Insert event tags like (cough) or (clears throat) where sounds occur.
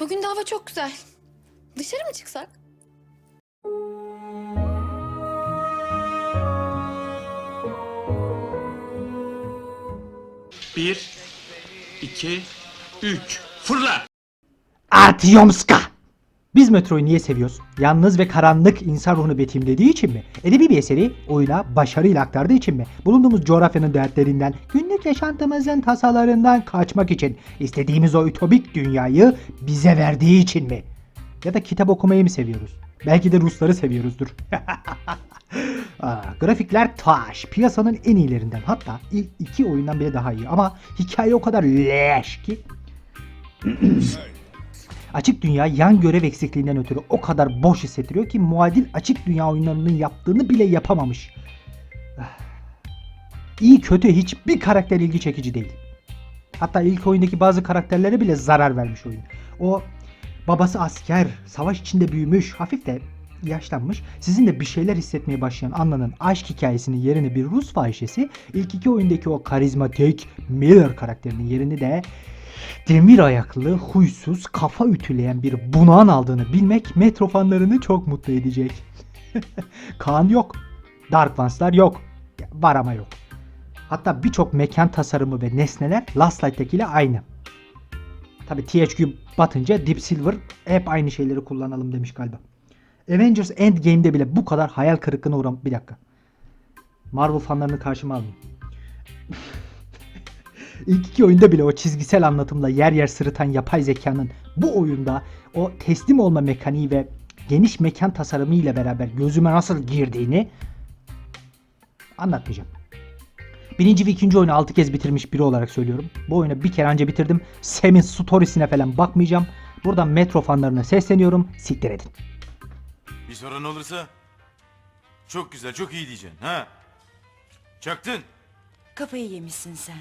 Bugün de hava çok güzel. Dışarı mı çıksak? Bir, iki, üç. Fırla! Artyomska! Biz metroyu niye seviyoruz? Yalnız ve karanlık insan ruhunu betimlediği için mi? Edebi bir eseri oyuna başarıyla aktardığı için mi? Bulunduğumuz coğrafyanın dertlerinden, günlük yaşantımızın tasalarından kaçmak için istediğimiz o ütopik dünyayı bize verdiği için mi? Ya da kitap okumayı mı seviyoruz? Belki de Rusları seviyoruzdur. (laughs) Aa, grafikler taş. Piyasanın en iyilerinden. Hatta ilk iki oyundan bile daha iyi. Ama hikaye o kadar leş ki (clears throat) Açık dünya yan görev eksikliğinden ötürü o kadar boş hissettiriyor ki muadil açık dünya oyunlarının yaptığını bile yapamamış. Ah. İyi kötü hiçbir karakter ilgi çekici değil. Hatta ilk oyundaki bazı karakterlere bile zarar vermiş oyun. O babası asker, savaş içinde büyümüş, hafif de yaşlanmış, sizin de bir şeyler hissetmeye başlayan Anna'nın aşk hikayesinin yerini bir Rus fahişesi, ilk iki oyundaki o karizmatik Miller karakterinin yerini de demir ayaklı, huysuz, kafa ütüleyen bir bunağın aldığını bilmek metro fanlarını çok mutlu edecek. (laughs) Kaan yok. Dark Ones'lar yok. Var ama yok. Hatta birçok mekan tasarımı ve nesneler Last Light'takiyle aynı. Tabi THQ batınca Deep Silver hep aynı şeyleri kullanalım demiş galiba. Avengers Endgame'de bile bu kadar hayal kırıklığına uğram... Bir dakika. Marvel fanlarını karşıma almayayım. (laughs) İlk iki oyunda bile o çizgisel anlatımla yer yer sırıtan yapay zekanın bu oyunda o teslim olma mekaniği ve geniş mekan tasarımı ile beraber gözüme nasıl girdiğini anlatmayacağım. Birinci ve ikinci oyunu 6 kez bitirmiş biri olarak söylüyorum. Bu oyunu bir kere önce bitirdim. Sam'in storiesine falan bakmayacağım. Buradan Metro fanlarına sesleniyorum. Siktir edin. Bir sorun olursa çok güzel, çok iyi diyeceksin ha. Çaktın. Kafayı yemişsin sen.